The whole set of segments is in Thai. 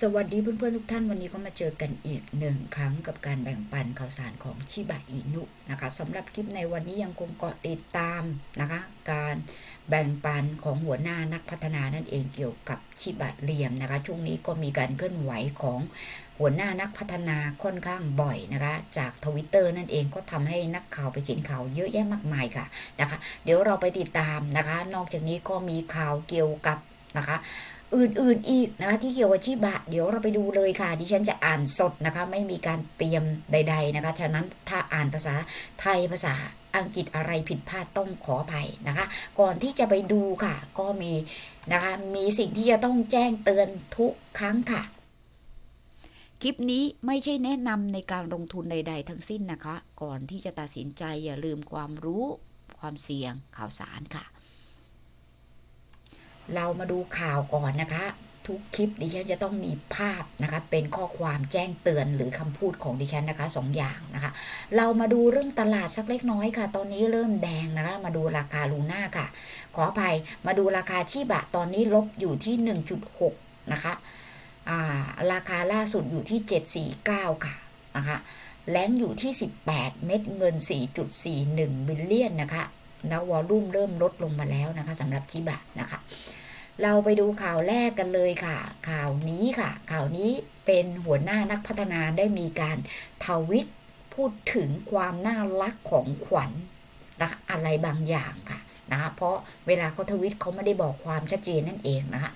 สวัสดีเพื่อนๆทุกท่านวันนี้ก็มาเจอกันอีกหนึ่งครั้งกับการแบ่งปันข่าวสารของชิบะอินุนะคะสำหรับคลิปในวันนี้ยังคงเกาะติดตามนะคะการแบ่งปันของหัวหน้านักพัฒนานั่นเองเกี่ยวกับชิบะเรียมนะคะช่วงนี้ก็มีการเคลื่อนไหวของหัวหน้านักพัฒนาค่อนข้างบ่อยนะคะ จากทวิตเตอร์นั่นเองก็ทำให้นักข่าวไปเขียนข่าวเยอะแยะมากมายค่ะนะคะ เดี๋ยวเราไปติดตามนะคะ นอกจากนี้ก็มีข่าวเกี่ยวกับนะคะ อื่นๆอีกนะคะที่เกี่ยวกับชิบะ เดี๋ยวเราไปดูเลยค่ะ ดิฉันจะอ่านสดนะคะ ไม่มีการเตรียมใด ๆนะคะฉะนั้นถ้าอ่านภาษาไทยภาษาอังกฤษอะไรผิดพลาดต้องขออภัยนะคะ ก่อนที่จะไปดูค่ะ ก็มีนะคะมีสิ่งที่จะต้องแจ้งเตือนทุกครั้งค่ะ คลิปนี้ไม่ใช่แนะนำในการลงทุนใด ๆ ทั้งสิ้นนะคะ ก่อนที่จะตัดสินใจอย่าลืมความรู้ความเสี่ยงข่าวสารค่ะ เรามาดูข่าวก่อนนะคะ ทุกคลิปดิฉันจะต้องมีภาพนะคะ เป็นข้อความแจ้งเตือนหรือคำพูดของดิฉันนะคะสองอย่างนะคะ เรามาดูเรื่องตลาดสักเล็กน้อยค่ะ ตอนนี้เริ่มแดงนะคะ มาดูราคาลูน่าค่ะ ขออภัยมาดูราคาชีบะตอนนี้ลบอยู่ที่ 1.6 นะคะาราคาล่าสุดอยู่ที่ 749 ค่ะนะคะแรงอยู่ที่ 18 เม็ดเงิน 4.41 บิลเลียนนะคะนะววอลลุ่มเริ่มลดลงมาแล้วนะคะสำหรับชิบะนะคะ เราไปดูข่าวแรกกันเลยค่ะ ข่าวนี้ค่ะ ข่าวนี้เป็นหัวหน้านักพัฒนาได้มีการทวิตพูดถึงความน่ารักของขวัญนะคะอะไรบางอย่างค่ะนะคะเพราะเวลาเขาทวิตเขาไม่ได้บอกความชัดเจนนั่นเองนะคะ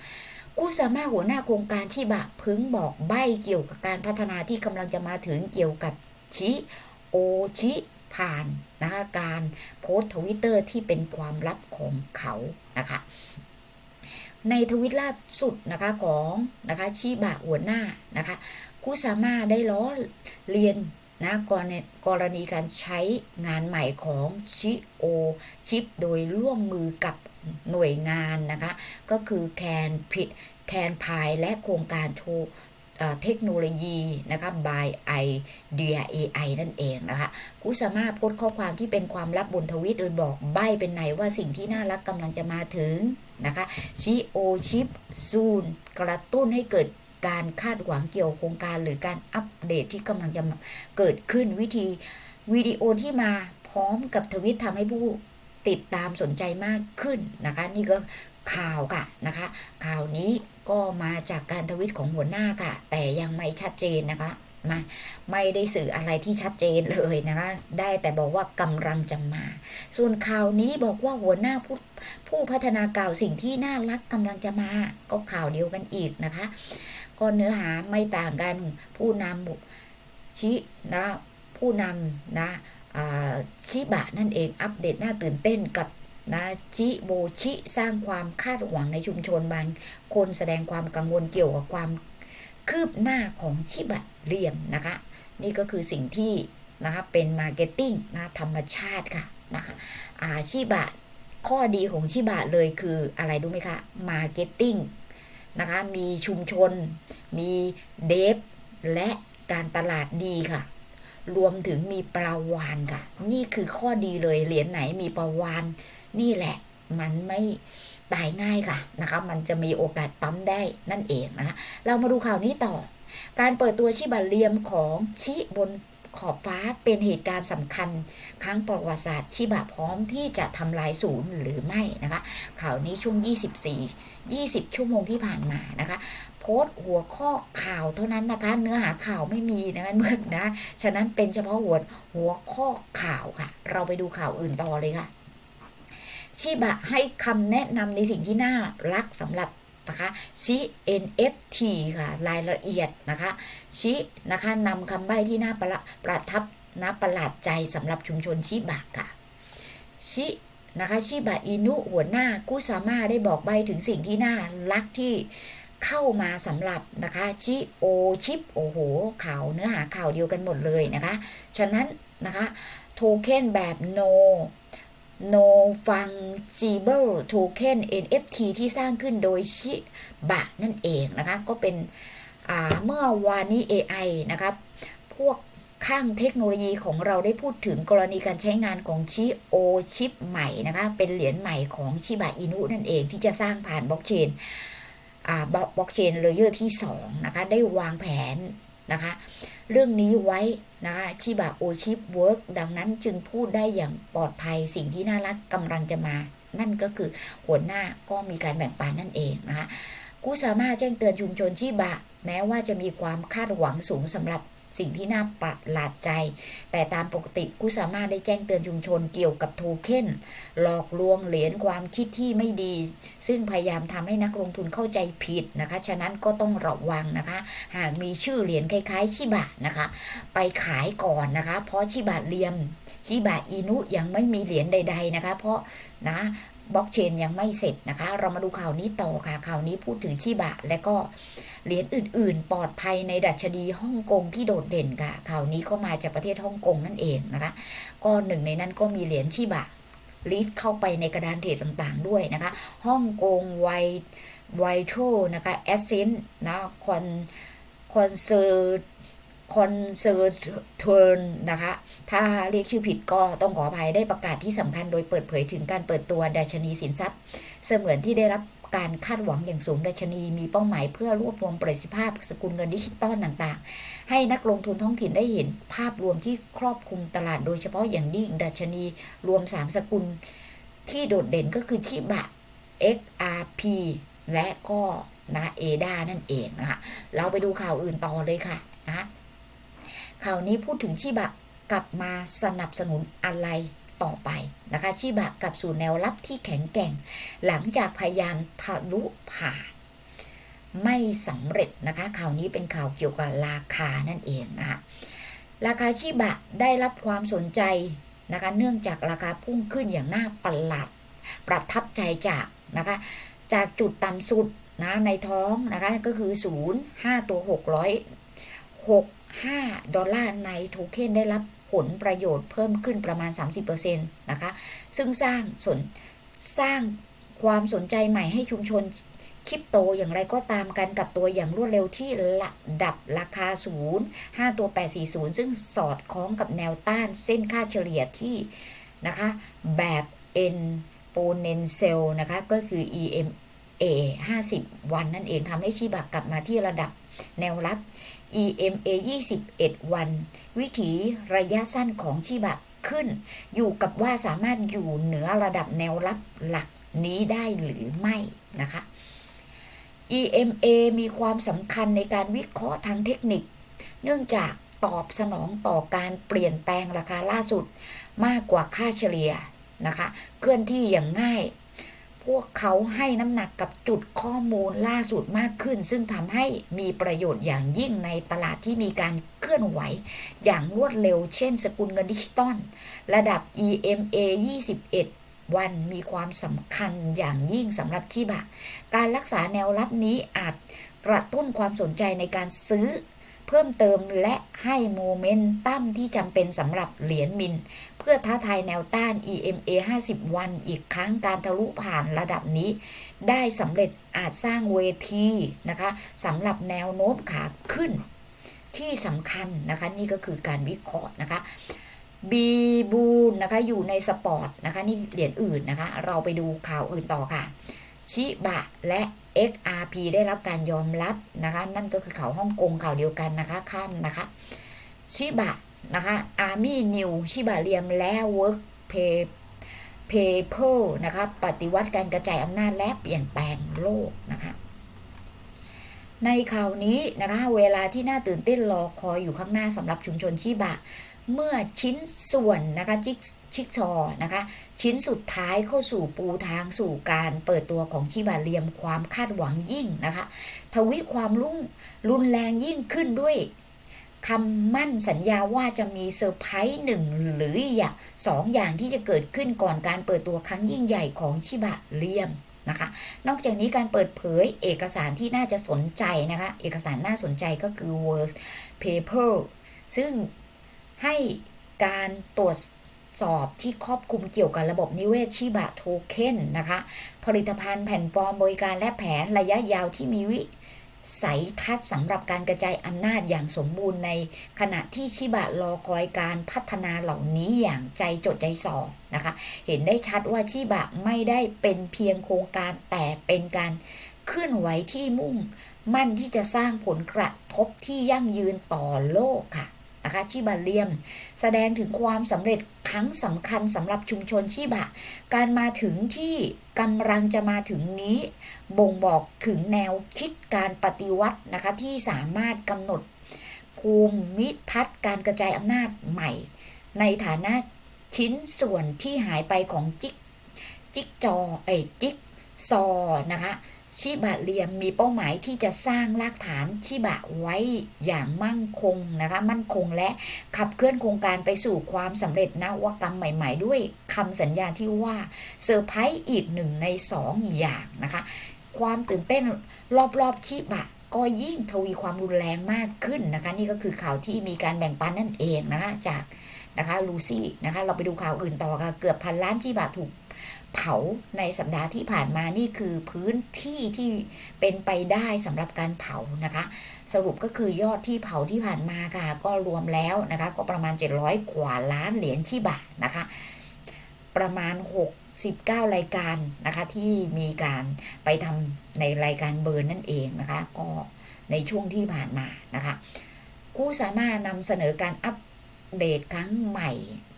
กูสามารถหัวหน้าโครงการชิบะพึงบอกใบเกี่ยวกับการพัฒนาที่กำลังจะมาถึงเกี่ยวกับชิโอชิผ่านนะคะการโพสต์ทวิตเตอร์ที่เป็นความลับของเขานะคะ ในทวิตล่าสุดนะคะของนะคะชิบะหัวหน้านะคะคุสามาได้ล้อเรียนนะกรณีกรณีการใช้งานใหม่ของชิโอชิปโดยร่วมมือกับหน่วยงานนะคะก็คือแคนพิแคนพายและโครงการโชว์เอ่อเทคโนโลยีนะคะ by idea AI นั่นเองนะคะคุสามารถโพสต์ข้อความที่เป็นความลับบนทวิตโดยบอกใบ้เป็นไหนว่าสิ่งที่น่ารักกำลังจะมาถึง นะคะชิโอชิปซูนกระตุ้นให้เกิดการคาดหวังเกี่ยวกับโครงการหรือการอัปเดตที่กำลังจะเกิดขึ้นวิธีวิดีโอที่มาพร้อมกับทวิตทำให้ผู้ติดตามสนใจมากขึ้นนะคะ นี่ก็ข่าวค่ะนะคะ ข่าวนี้ก็มาจากการทวิตของหัวหน้าค่ะ แต่ยังไม่ชัดเจนนะคะ มาไม่ได้สื่ออะไรที่ชัดเจนเลยนะคะ ได้แต่บอกว่ากำลังจะมา ส่วนข่าวนี้บอกว่าหัวหน้าผู้ผู้พัฒนากล่าวสิ่งที่น่ารักกำลังจะมา ก็ข่าวเดียวกันอีกนะคะ ก็เนื้อหาไม่ต่างกันผู้นำชินะผู้นำนะชิบะนั่นเองอัปเดตน่าตื่นเต้นกับนะชิโบชิสร้างความคาดหวังในชุมชนบาง คนแสดงความกังวลเกี่ยวกับความ คืบหน้าของชิบะเรียมนะคะ นี่ก็คือสิ่งที่นะคะเป็นมาร์เก็ตติ้งนะธรรมชาติค่ะนะคะอาชิบะข้อดีของชิบะเลยคืออะไรรู้ไหมคะมาร์เก็ตติ้งนะคะมีชุมชน มีเดฟและการตลาดดีค่ะ รวมถึงมีปลาวานค่ะ นี่คือข้อดีเลยเหรียญไหนมีปลาวาน นี่แหละมันไม่ ตายง่ายค่ะนะคะมันจะมีโอกาสปั๊มได้นั่นเองนะคะเรามาดูข่าวนี้ต่อ การเปิดตัวชิบะเลียมของชิบนขอบฟ้าเป็นเหตุการณ์สำคัญ ครั้งประวัติศาสตร์ชิบะพร้อมที่จะทำลายศูนย์หรือไม่นะคะ ข่าวนี้ช่วง 24 20 ชั่วโมงที่ผ่านมานะคะ โพสต์หัวข้อข่าวเท่านั้นนะคะ เนื้อหาข่าวไม่มีนะคะเมื่อนะ ฉะนั้นเป็นเฉพาะหัวหัวข้อข่าวค่ะ เราไปดูข่าวอื่นต่อเลยค่ะ ชิบะให้คำแนะนำในสิ่งที่น่ารักสำหรับนะคะชิ NFT ค่ะ รายละเอียดนะคะชินะคะนำคำใบ้ที่น่าประประทับนะประหลาดใจสำหรับชุมชนชิบะค่ะชินะคะชิบะอินุหัวหน้ากุสามาได้บอกใบถึงสิ่งที่น่ารักที่เข้ามาสำหรับนะคะชิโอชิปโอโหข่าวเนื้อหาข่าวเดียวกันหมดเลยนะคะ ฉะนั้นนะคะโทเค็นแบบ no no fungible token NFT ที่สร้างขึ้นโดยชิบะนั่นเองนะคะ ก็เป็นเมื่อวานนี้ AI นะครับ พวกข้างเทคโนโลยีของเราได้พูดถึงกรณีการใช้งานของชิโอชิปใหม่นะคะ เป็นเหรียญใหม่ของชิบะอินุนั่นเองที่จะสร้างผ่านบล็อกเชนบล็อกเชนเลเยอร์ที่ 2 นะคะ ได้วางแผนนะคะ เรื่องนี้ไว้นะคะชิบะโอชิปเวิร์กดังนั้นจึงพูดได้อย่างปลอดภัยสิ่งที่น่ารักกำลังจะมา นั่นก็คือหัวหน้าก็มีการแบ่งปันนั่นเองนะคะกูสามารถแจ้งเตือนชุมชนชิบะ แม้ว่าจะมีความคาดหวังสูงสำหรับ สิ่งที่น่าประหลาดใจ แต่ตามปกติกูสามารถได้แจ้งเตือนชุมชนเกี่ยวกับโทเค็นหลอกลวงเหรียญความคิดที่ไม่ดี ซึ่งพยายามทำให้นักลงทุนเข้าใจผิดนะคะ ฉะนั้นก็ต้องระวังนะคะ หากมีชื่อเหรียญคล้ายๆ ชิบะนะคะ ไปขายก่อนนะคะ เพราะชิบะเลียมชิบะอินุยังไม่มีเหรียญใด ๆนะคะ เพราะนะ บล็อกเชนยังไม่เสร็จนะคะ เรามาดูข่าวนี้ต่อค่ะ ข่าวนี้พูดถึงชิบะ และก็เหรียญอื่น ๆ ปลอดภัยในดัชนีฮ่องกงที่โดดเด่นค่ะ ข่าวนี้ก็มาจากประเทศฮ่องกงนั่นเองนะคะ ก็หนึ่งในนั้นก็มีเหรียญชิบะลิสเข้าไปในกระดานเทรดต่าง ๆ ด้วยนะคะฮ่องกงไวไวโทนะคะแอสเซนนะคอนคอนเซอร์ คอนเซอร์เทิร์นนะคะ ถ้าเรียกชื่อผิดก็ต้องขออภัยได้ประกาศที่สำคัญโดยเปิดเผยถึงการเปิดตัวดัชนีสินทรัพย์ เสมือนที่ได้รับการคาดหวังอย่างสูงดัชนีมีเป้าหมายเพื่อรวบรวมประสิทธิภาพสกุลเงินดิจิตอลต่างๆ ให้นักลงทุนท้องถิ่นได้เห็นภาพรวมที่ครอบคลุมตลาดโดยเฉพาะอย่างยิ่งดัชนีรวม 3 สกุลที่โดดเด่นก็คือชิบะ XRP และก็นะเอดานั่นเองนะคะ เราไปดูข่าวอื่นต่อเลยค่ะ ข่าวนี้พูดถึงชิบะกลับมาสนับสนุนอะไรต่อไปนะคะชิบะกลับสู่แนวรับที่แข็งแกร่ง หลังจากพยายามทะลุผ่าน ไม่สำเร็จนะคะข่าวนี้เป็นข่าวเกี่ยวกับราคานั่นเองนะคะราคาชิบะได้รับความสนใจนะคะเนื่องจากราคาพุ่งขึ้นอย่างน่าประหลาดประทับใจจากนะคะจากจุดต่ำสุดนะในท้องนะคะก็คือ 0 5 ตัว 600 6 5 ดอลลาร์ในโทเค็นได้รับผลประโยชน์เพิ่มขึ้นประมาณ 30%นะคะ ซึ่งสร้างสนสร้างความสนใจใหม่ให้ชุมชนคริปโตอย่างไรก็ตามกันกับตัวอย่างรวดเร็วที่ระดับราคาศูนย์5ตัว 840 ซึ่งสอดคล้องกับแนวต้านเส้นค่าเฉลี่ยที่นะคะ แบบ n p o n e n c i a l นะคะ ก็คือ EM EMA 50 วันนั่นเองทำให้ชิบะกลับมาที่ระดับแนวรับ EMA 21 วัน วิถีระยะสั้นของชิบะขึ้น อยู่กับว่าสามารถอยู่เหนือระดับแนวรับหลักนี้ได้หรือไม่นะคะ EMA มีความสำคัญในการวิเคราะห์ทางเทคนิค เนื่องจากตอบสนองต่อการเปลี่ยนแปลงราคาล่าสุดมากกว่าค่าเฉลี่ยนะคะ เคลื่อนที่อย่างง่าย วกเขาให้น้ำหนักกับจุดข้อมูลล่าสุดมากขึ้น ซึ่งทำให้มีประโยชน์อย่างยิ่งในตลาดที่มีการเคลื่อนไหว อย่างรวดเร็ว เช่น สกุลเงินดิจิตอลระดับ EMA 21วันมีความสำคัญอย่างยิ่งสำหรับชิบะ การรักษาแนวรับนี้อาจกระตุ้นความสนใจในการซื้อ เพิ่มเติมและให้โมเมนตัมที่จำเป็นสำหรับเหรียญมิน พื่อท้าทายแนวต้าน EMA 50 วันอีกครั้งการทะลุผ่านระดับนี้ ได้สำเร็จอาจสร้างเวทีนะคะสำหรับแนวโน้มขาขึ้น ที่สำคัญนะคะนี่ก็คือการวิเคราะห์นะคะบีบูนนะคะอยู่ในสปอร์ตนะคะนี่เหรียญอื่นนะคะ เราไปดูข่าวอื่นต่อค่ะ ชิบะและ XRP ได้รับการยอมรับนะคะ นั่นก็คือข่าวฮ่องกงข่าวเดียวกันนะคะข้ามนะคะ ชิบะ นะคะอาร์มี่นิวชิบะเรียมและเวิร์กเพย์เพเพนะคะปฏิวัติการกระจายอำนาจและเปลี่ยนแปลงโลกนะคะในข่าวนี้นะคะเวลาที่น่าตื่นเต้นรอคอยอยู่ข้างหน้าสำหรับชุมชนชิบะ เมื่อชิ้นส่วนนะคะจิกชิกซอนะคะ ชิ้นสุดท้ายเข้าสู่ปูทางสู่การเปิดตัวของชิบะเรียมความคาดหวังยิ่งนะคะ ทวีความรุ่งรุนแรงยิ่งขึ้นด้วย คำมั่นสัญญาว่าจะมีเซอร์ไพรส์หนึ่งหรืออย่างสองอย่างที่จะเกิดขึ้นก่อนการเปิดตัวครั้งยิ่งใหญ่ของชิบะเรียมนะคะ นอกจากนี้การเปิดเผยเอกสารที่น่าจะสนใจนะคะ เอกสารน่าสนใจก็คือ World Paper ซึ่งให้การตรวจสอบที่ครอบคลุมเกี่ยวกับระบบนิเวศชิบะโทเค็นนะคะ ผลิตภัณฑ์แผ่นปลอมบริการและแผนระยะยาวที่มีวิ สัยทัศน์สำหรับการกระจายอำนาจอย่างสมบูรณ์ในขณะที่ชิบะรอคอยการพัฒนาเหล่านี้อย่างใจจดใจส่อนะคะ เห็นได้ชัดว่าชิบะไม่ได้เป็นเพียงโครงการแต่เป็นการเคลื่อนไหวที่มุ่งมั่นที่จะสร้างผลกระทบที่ยั่งยืนต่อโลกค่ะ นะคะชิบะเลียม แสดงถึงความสำเร็จครั้งสำคัญสำหรับชุมชนชิบะ การมาถึงที่กำลังจะมาถึงนี้ บ่งบอกถึงแนวคิดการปฏิวัตินะคะที่สามารถกำหนดภูมิทัศน์การกระจายอำนาจใหม่ ในฐานะชิ้นส่วนที่หายไปของจิกจิกจอไอจิกซอนะคะ ชิบะเรียมมีเป้าหมายที่จะสร้างรากฐานชิบะไว้อย่างมั่นคงนะคะมั่นคงและขับเคลื่อนโครงการไปสู่ความสำเร็จนวกรรมใหม่ ๆ ด้วยคำสัญญาที่ว่าเซอร์ไพรส์อีกหนึ่งในสองอย่างนะคะ ความตื่นเต้นรอบๆชิบะก็ยิ่งทวีความรุนแรงมากขึ้นนะคะ นี่ก็คือข่าวที่มีการแบ่งปันนั่นเองนะคะจากนะคะลูซี่นะคะเราไปดูข่าวอื่นต่อค่ะ เกือบพันล้านชิบะถูก เผาในสัปดาห์ที่ผ่านมานี่คือพื้นที่ที่เป็นไปได้สำหรับการเผานะคะ สรุปก็คือยอดที่เผาที่ผ่านมาค่ะ ก็รวมแล้วนะคะ ก็ประมาณ 700 กว่าล้านเหรียญชิบะนะคะ ประมาณ 69 รายการนะคะที่มีการไปทำในรายการเบิร์นนั่นเองนะคะ ก็ในช่วงที่ผ่านมานะคะผู้สามารถนำเสนอการอัปเดตครั้งใหม่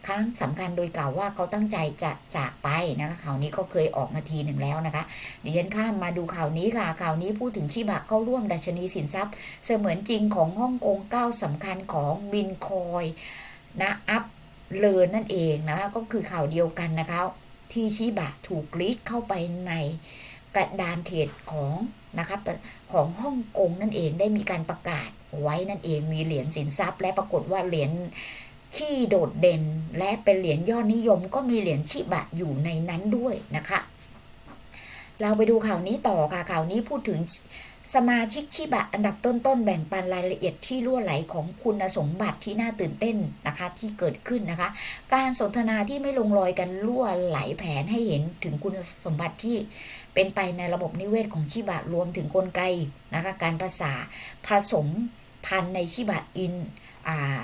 ครั้งสำคัญโดยกล่าวว่าเขาตั้งใจจะจากไปนะคะข่าวนี้ก็เคยออกมาทีหนึ่งแล้วนะคะดิฉันข้ามมาดูข่าวนี้ค่ะข่าวนี้พูดถึงชิบะเข้าร่วมดัชนีสินทรัพย์ เสมือนจริงของฮ่องกงก้าวสำคัญของบินคอยนะอัพเลนนั่นเองนะคะก็คือข่าวเดียวกันนะคะ ที่ชิบะถูกลีดเข้าไปในกระดานเทรดของนะคะของฮ่องกงนั่นเองได้มีการประกาศไว้นั่นเองมีเหรียญสินทรัพย์ และปรากฏว่าเหรียญ ที่โดดเด่นและเป็นเหรียญยอดนิยมก็มีเหรียญชิบะอยู่ในนั้นด้วยนะคะ เราไปดูข่าวนี้ต่อค่ะข่าวนี้พูดถึงสมาชิกชิบะอันดับต้นๆ แบ่งปันรายละเอียดที่ล่วไหลของคุณสมบัติที่น่าตื่นเต้นนะคะที่เกิดขึ้นนะคะ การสนทนาที่ไม่ลงรอยกันล่วไหลแผนให้เห็นถึงคุณสมบัติที่เป็นไปในระบบนิเวศของชิบะรวมถึงกลไกนะคะการภาษาผสมพันธุ์ในชิบะอินอ่า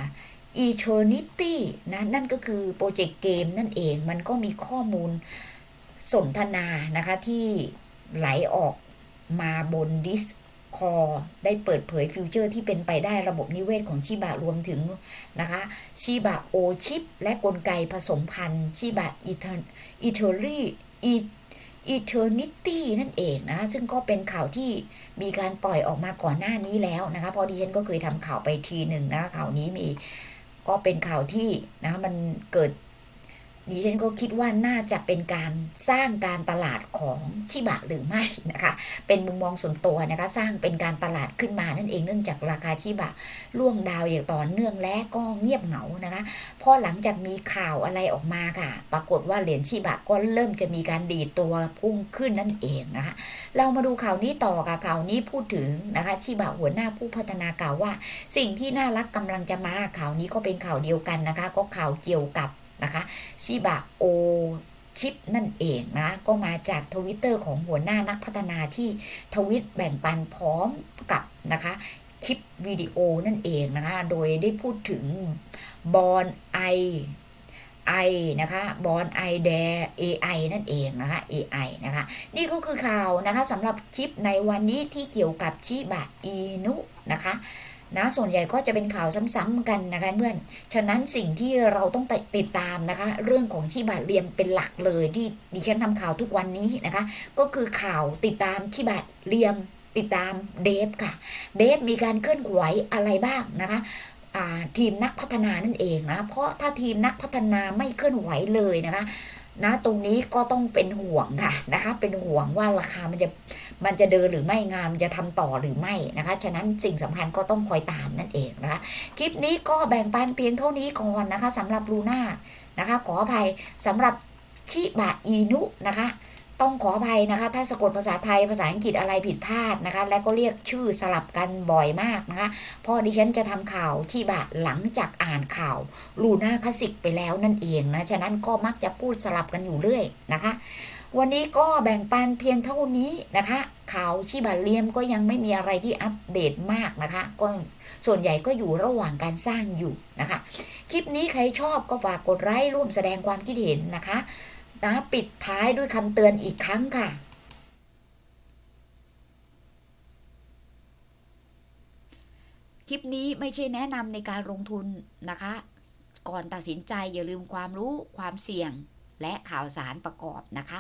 Eternity นะนั่นก็คือโปรเจกต์เกมนั่นเองมันก็มีข้อมูลสนทนานะคะที่ไหลออกมาบนดิสคอได้เปิดเผยฟิวเจอร์ที่เป็นไปได้ระบบนิเวศของชิบะรวมถึงนะคะชิบะโอชิปและกลไกผสมพันธุ์ชิบะอีเทอร์อีเทอรี่อีเทอร์นิตี้นั่นเองนะ ซึ่งก็เป็นข่าวที่มีการปล่อยออกมาก่อนหน้านี้แล้วนะคะ พอดีฉันก็เคยทำข่าวไปทีหนึ่งนะข่าวนี้มี ก็เป็นข่าวที่นะมันเกิด ดิฉันก็คิดว่าน่าจะเป็นการสร้างการตลาดของชิบะหรือไม่นะคะ เป็นมุมมองส่วนตัวนะคะ สร้างเป็นการตลาดขึ้นมานั่นเองเนื่องจากราคาชิบะล่วงดาวอย่างต่อเนื่องและก็เงียบเหงานะคะพอหลังจากมีข่าวอะไรออกมาค่ะ ปรากฏว่าเหรียญชิบะก็เริ่มจะมีการดีดตัวพุ่งขึ้นนั่นเองนะคะ เรามาดูข่าวนี้ต่อค่ะข่าวนี้พูดถึงนะคะชิบะหัวหน้าผู้พัฒนากล่าวว่า สิ่งที่น่ารักกำลังจะมาข่าวนี้ก็เป็นข่าวเดียวกันนะคะ ก็ข่าวเกี่ยวกับ นะคะชิบะโอชิปนั่นเองนะก็มาจากทวิตเตอร์ของหัวหน้านักพัฒนาที่ทวิตแบ่งปันพร้อมกับนะคะคลิปวิดีโอนั่นเองนะคะ โดยได้พูดถึงบอลไอไอนะคะบอลไอแด AI นั่นเองนะคะ AI นะคะ นี่ก็คือข่าวนะคะสำหรับคลิปในวันนี้ที่เกี่ยวกับชิบะอินุนะคะ นะส่วนใหญ่ก็จะเป็นข่าวซ้ำๆกันนะคะเพื่อนฉะนั้นสิ่งที่เราต้องติดตามนะคะ เรื่องของชิบะเรียมเป็นหลักเลยที่ดิฉันทำข่าวทุกวันนี้นะคะ ก็คือข่าวติดตามชิบะเรียมติดตามเดฟค่ะ เดฟมีการเคลื่อนไหวอะไรบ้างนะคะทีมนักพัฒนานั่นเองนะ เพราะถ้าทีมนักพัฒนาไม่เคลื่อนไหวเลยนะคะ นะตรงนี้ก็ต้องเป็นห่วงค่ะนะคะ เป็นห่วงว่าราคามันจะมันจะเดินหรือไม่งานมันจะทำต่อหรือไม่นะคะ ฉะนั้นสิ่งสำคัญก็ต้องคอยตามนั่นเองนะคะคลิปนี้ก็แบ่งปันเพียงเท่านี้ก่อนนะคะสำหรับลูน่านะคะ ขออภัยสำหรับชิบะอินุนะคะ ต้องขออภัยนะคะ ถ้าสะกดภาษาไทยภาษาอังกฤษอะไรผิดพลาดนะคะ และก็เรียกชื่อสลับกันบ่อยมากนะคะเพราะดิฉันจะทำข่าวชีบะหลังจากอ่านข่าวลูน่าคลาสิกไปแล้วนั่นเองนะ ฉะนั้นก็มักจะพูดสลับกันอยู่เรื่อยนะคะ วันนี้ก็แบ่งปันเพียงเท่านี้นะคะ ข่าวชิบะเลียมก็ยังไม่มีอะไรที่อัปเดตมากนะคะ ก็ส่วนใหญ่ก็อยู่ระหว่างการสร้างอยู่นะคะ คลิปนี้ใครชอบก็ฝากกดไลค์ร่วมแสดงความคิดเห็นนะคะ นะปิดท้ายด้วยคำเตือนอีกครั้งค่ะคลิปนี้ไม่ใช่แนะนำในการลงทุนนะคะ ก่อนตัดสินใจอย่าลืมความรู้ความเสี่ยงและข่าวสารประกอบนะคะ